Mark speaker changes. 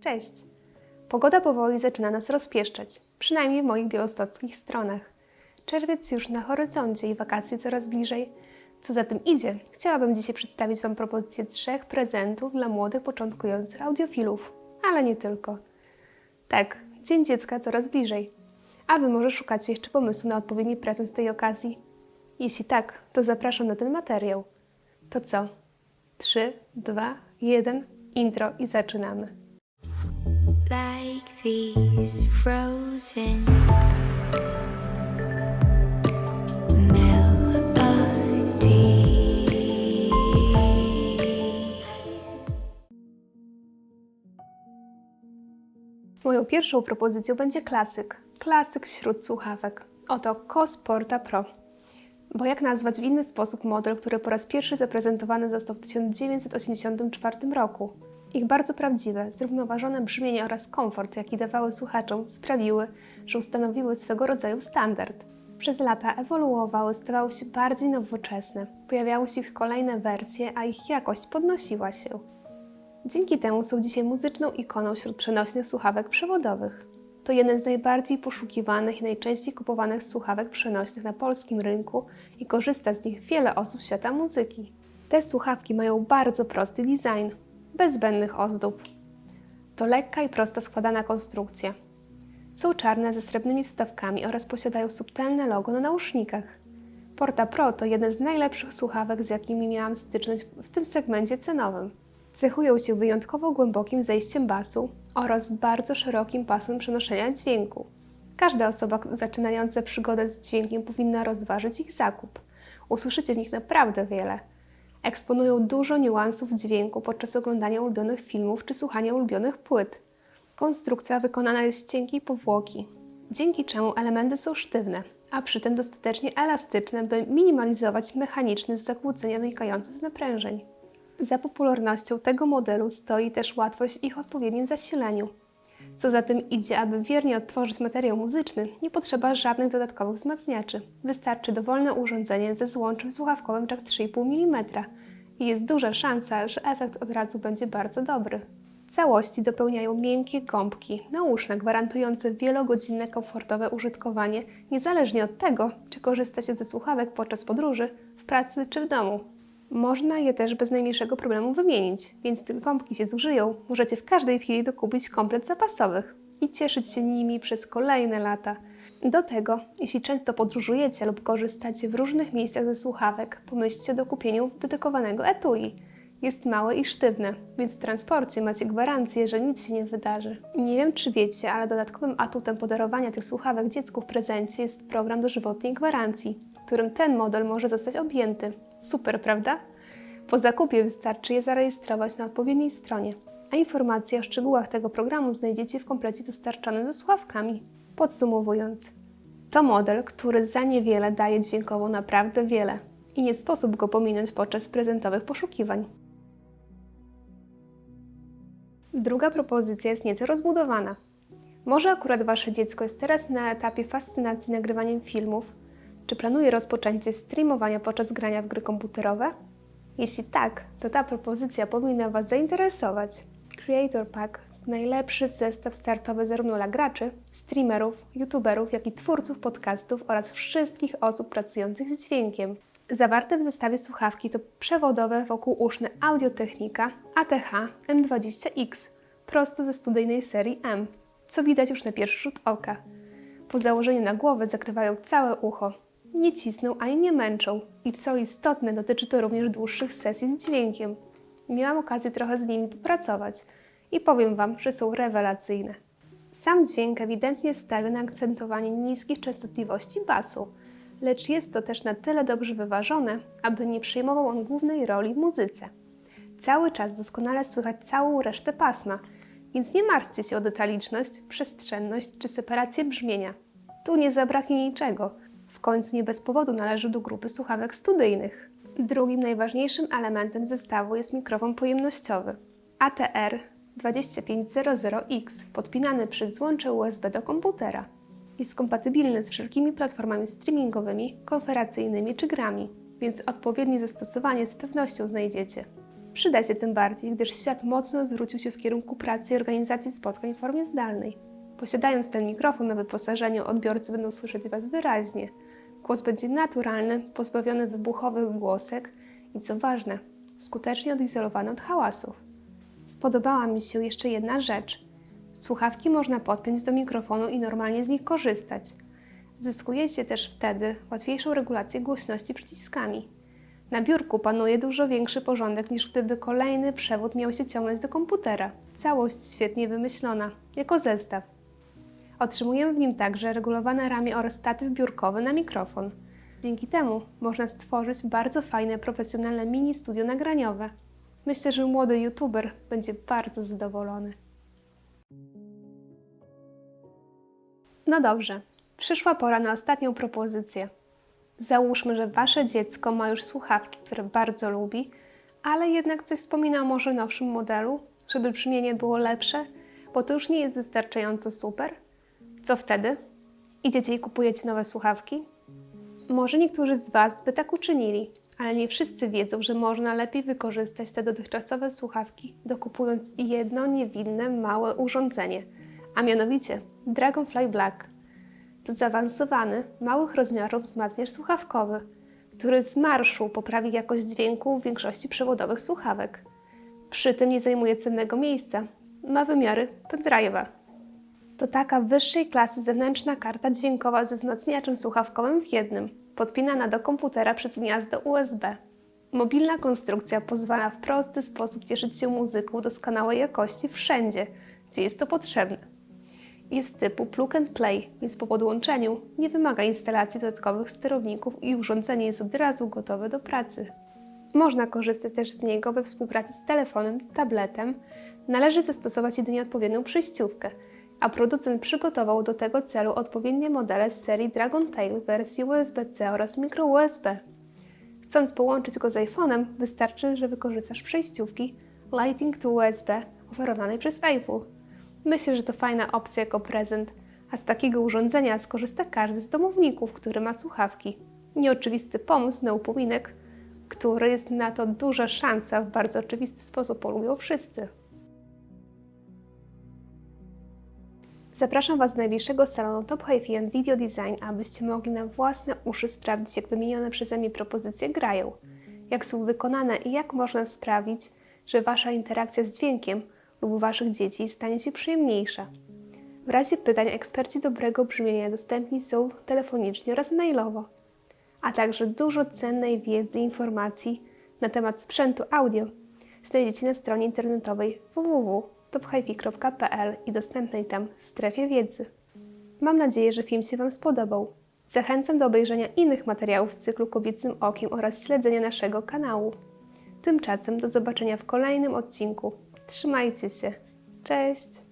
Speaker 1: Cześć! Pogoda powoli zaczyna nas rozpieszczać, przynajmniej w moich białostockich stronach. Czerwiec już na horyzoncie i wakacje coraz bliżej. Co za tym idzie, chciałabym dzisiaj przedstawić Wam propozycję trzech prezentów dla młodych, początkujących audiofilów, ale nie tylko. Tak, Dzień Dziecka coraz bliżej. A Wy może szukacie jeszcze pomysłu na odpowiedni prezent z tej okazji? Jeśli tak, to zapraszam na ten materiał. To co? 3, 2, 1, intro i zaczynamy.
Speaker 2: Like these frozen.
Speaker 1: Moją pierwszą propozycją będzie klasyk. Klasyk wśród słuchawek. Oto Cosporta Pro. Bo jak nazwać w inny sposób model, który po raz pierwszy zaprezentowany został w 1984 roku? Ich bardzo prawdziwe, zrównoważone brzmienie oraz komfort, jaki dawały słuchaczom, sprawiły, że ustanowiły swego rodzaju standard. Przez lata ewoluowały, stawały się bardziej nowoczesne, pojawiały się ich kolejne wersje, a ich jakość podnosiła się. Dzięki temu są dzisiaj muzyczną ikoną wśród przenośnych słuchawek przewodowych. To jeden z najbardziej poszukiwanych i najczęściej kupowanych słuchawek przenośnych na polskim rynku i korzysta z nich wiele osób świata muzyki. Te słuchawki mają bardzo prosty design, bez zbędnych ozdób. To lekka i prosta składana konstrukcja. Są czarne ze srebrnymi wstawkami oraz posiadają subtelne logo na nausznikach. Porta Pro to jeden z najlepszych słuchawek, z jakimi miałam styczność w tym segmencie cenowym. Cechują się wyjątkowo głębokim zejściem basu oraz bardzo szerokim pasmem przenoszenia dźwięku. Każda osoba zaczynająca przygodę z dźwiękiem powinna rozważyć ich zakup. Usłyszycie w nich naprawdę wiele. Eksponują dużo niuansów dźwięku podczas oglądania ulubionych filmów czy słuchania ulubionych płyt. Konstrukcja wykonana jest z cienkiej powłoki, dzięki czemu elementy są sztywne, a przy tym dostatecznie elastyczne, by minimalizować mechaniczne zakłócenia wynikające z naprężeń. Za popularnością tego modelu stoi też łatwość ich odpowiednim zasileniu. Co za tym idzie, aby wiernie odtworzyć materiał muzyczny, nie potrzeba żadnych dodatkowych wzmacniaczy. Wystarczy dowolne urządzenie ze złączem słuchawkowym jak 3,5 mm i jest duża szansa, że efekt od razu będzie bardzo dobry. Całości dopełniają miękkie gąbki nauszne, gwarantujące wielogodzinne komfortowe użytkowanie, niezależnie od tego, czy korzysta się ze słuchawek podczas podróży, w pracy czy w domu. Można je też bez najmniejszego problemu wymienić, więc gdy gąbki się zużyją, możecie w każdej chwili dokupić komplet zapasowych i cieszyć się nimi przez kolejne lata. Do tego, jeśli często podróżujecie lub korzystacie w różnych miejscach ze słuchawek, pomyślcie o dokupieniu dedykowanego etui. Jest małe i sztywne, więc w transporcie macie gwarancję, że nic się nie wydarzy. Nie wiem, czy wiecie, ale dodatkowym atutem podarowania tych słuchawek dziecku w prezencie jest program dożywotniej gwarancji, którym ten model może zostać objęty. Super, prawda? Po zakupie wystarczy je zarejestrować na odpowiedniej stronie, a informacje o szczegółach tego programu znajdziecie w komplecie dostarczonym ze słuchawkami. Podsumowując, to model, który za niewiele daje dźwiękowo naprawdę wiele i nie sposób go pominąć podczas prezentowych poszukiwań. Druga propozycja jest nieco rozbudowana. Może akurat Wasze dziecko jest teraz na etapie fascynacji nagrywaniem filmów, czy planuje rozpoczęcie streamowania podczas grania w gry komputerowe? Jeśli tak, to ta propozycja powinna Was zainteresować. Creator Pack najlepszy zestaw startowy zarówno dla graczy, streamerów, youtuberów, jak i twórców podcastów oraz wszystkich osób pracujących z dźwiękiem. Zawarte w zestawie słuchawki to przewodowe wokółuszne Audiotechnika ATH M20X, prosto ze studyjnej serii M, co widać już na pierwszy rzut oka. Po założeniu na głowę zakrywają całe ucho, nie cisną ani nie męczą i co istotne, dotyczy to również dłuższych sesji z dźwiękiem. Miałam okazję trochę z nimi popracować i powiem Wam, że są rewelacyjne. Sam dźwięk ewidentnie stawia na akcentowanie niskich częstotliwości basu, lecz jest to też na tyle dobrze wyważone, aby nie przejmował on głównej roli w muzyce. Cały czas doskonale słychać całą resztę pasma, więc nie martwcie się o detaliczność, przestrzenność czy separację brzmienia. Tu nie zabraknie niczego. W końcu nie bez powodu należy do grupy słuchawek studyjnych. Drugim najważniejszym elementem zestawu jest mikrofon pojemnościowy ATR 2500X, podpinany przez złącze USB do komputera. Jest kompatybilny z wszelkimi platformami streamingowymi, konferencyjnymi czy grami, więc odpowiednie zastosowanie z pewnością znajdziecie. Przyda się tym bardziej, gdyż świat mocno zwrócił się w kierunku pracy i organizacji spotkań w formie zdalnej. Posiadając ten mikrofon na wyposażeniu, odbiorcy będą słyszeć Was wyraźnie. Głos będzie naturalny, pozbawiony wybuchowych głosek i co ważne, skutecznie odizolowany od hałasów. Spodobała mi się jeszcze jedna rzecz. Słuchawki można podpiąć do mikrofonu i normalnie z nich korzystać. Zyskujecie też wtedy łatwiejszą regulację głośności przyciskami. Na biurku panuje dużo większy porządek niż gdyby kolejny przewód miał się ciągnąć do komputera. Całość świetnie wymyślona, jako zestaw. Otrzymujemy w nim także regulowane ramię oraz statyw biurkowy na mikrofon. Dzięki temu można stworzyć bardzo fajne, profesjonalne mini studio nagraniowe. Myślę, że młody youtuber będzie bardzo zadowolony. No dobrze, przyszła pora na ostatnią propozycję. Załóżmy, że wasze dziecko ma już słuchawki, które bardzo lubi, ale jednak coś wspomina o może nowszym modelu, żeby brzmienie było lepsze, bo to już nie jest wystarczająco super. Co wtedy? Idziecie i kupujecie nowe słuchawki? Może niektórzy z Was by tak uczynili, ale nie wszyscy wiedzą, że można lepiej wykorzystać te dotychczasowe słuchawki, dokupując jedno niewinne, małe urządzenie, a mianowicie Dragonfly Black. To zaawansowany, małych rozmiarów wzmacniacz słuchawkowy, który z marszu poprawi jakość dźwięku większości przewodowych słuchawek. Przy tym nie zajmuje cennego miejsca, ma wymiary pendrive'a. To taka wyższej klasy zewnętrzna karta dźwiękowa ze wzmacniaczem słuchawkowym w jednym, podpinana do komputera przez gniazdo USB. Mobilna konstrukcja pozwala w prosty sposób cieszyć się muzyką doskonałej jakości wszędzie, gdzie jest to potrzebne. Jest typu plug and play, więc po podłączeniu nie wymaga instalacji dodatkowych sterowników i urządzenie jest od razu gotowe do pracy. Można korzystać też z niego we współpracy z telefonem, tabletem. Należy zastosować jedynie odpowiednią przejściówkę, a producent przygotował do tego celu odpowiednie modele z serii Dragontail w wersji USB-C oraz micro USB. Chcąc połączyć go z iPhone'em, wystarczy, że wykorzystasz przejściówki Lighting to USB oferowanej przez Apple. Myślę, że to fajna opcja jako prezent, a z takiego urządzenia skorzysta każdy z domowników, który ma słuchawki. Nieoczywisty pomysł na upominek, który jest na to duża szansa, w bardzo oczywisty sposób polubią wszyscy. Zapraszam Was do najbliższego salonu Top Hi-Fi Video Design, abyście mogli na własne uszy sprawdzić, jak wymienione przeze mnie propozycje grają, jak są wykonane i jak można sprawić, że Wasza interakcja z dźwiękiem lub Waszych dzieci stanie się przyjemniejsza. W razie pytań eksperci dobrego brzmienia dostępni są telefonicznie oraz mailowo, a także dużo cennej wiedzy i informacji na temat sprzętu audio znajdziecie na stronie internetowej www.tophifi.pl i dostępnej tam strefie wiedzy. Mam nadzieję, że film się Wam spodobał. Zachęcam do obejrzenia innych materiałów z cyklu Kobiecym Okiem oraz śledzenia naszego kanału. Tymczasem do zobaczenia w kolejnym odcinku. Trzymajcie się. Cześć!